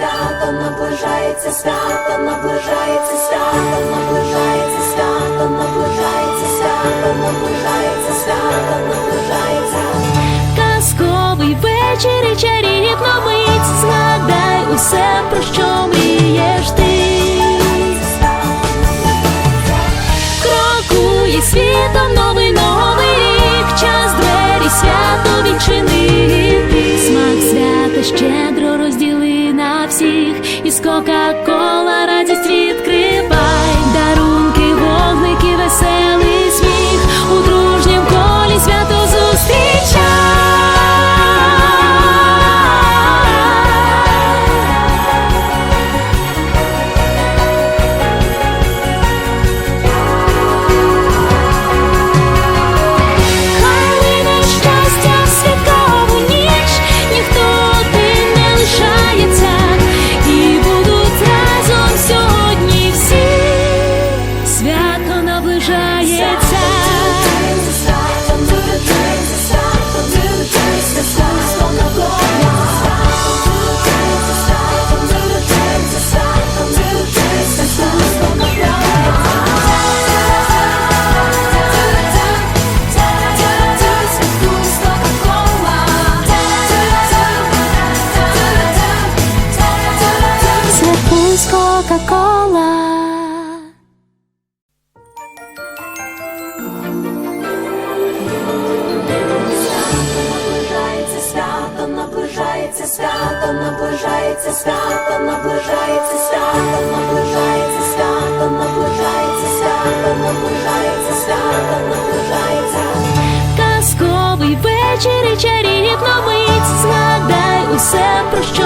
наближається свято, наближається свято, наближається свято, наближається свято, наближається свято, наближається. Казковий вечір і чарівна мить Згадай усе, про що мрієш ти всіх Із Кока-Кола наближається. Свято, наближається свято, наближається свято, наближається свято, наближається свято, наближається свято, наближається свято, наближається. Казковий вечір і чарівна мить Згадай усе, про що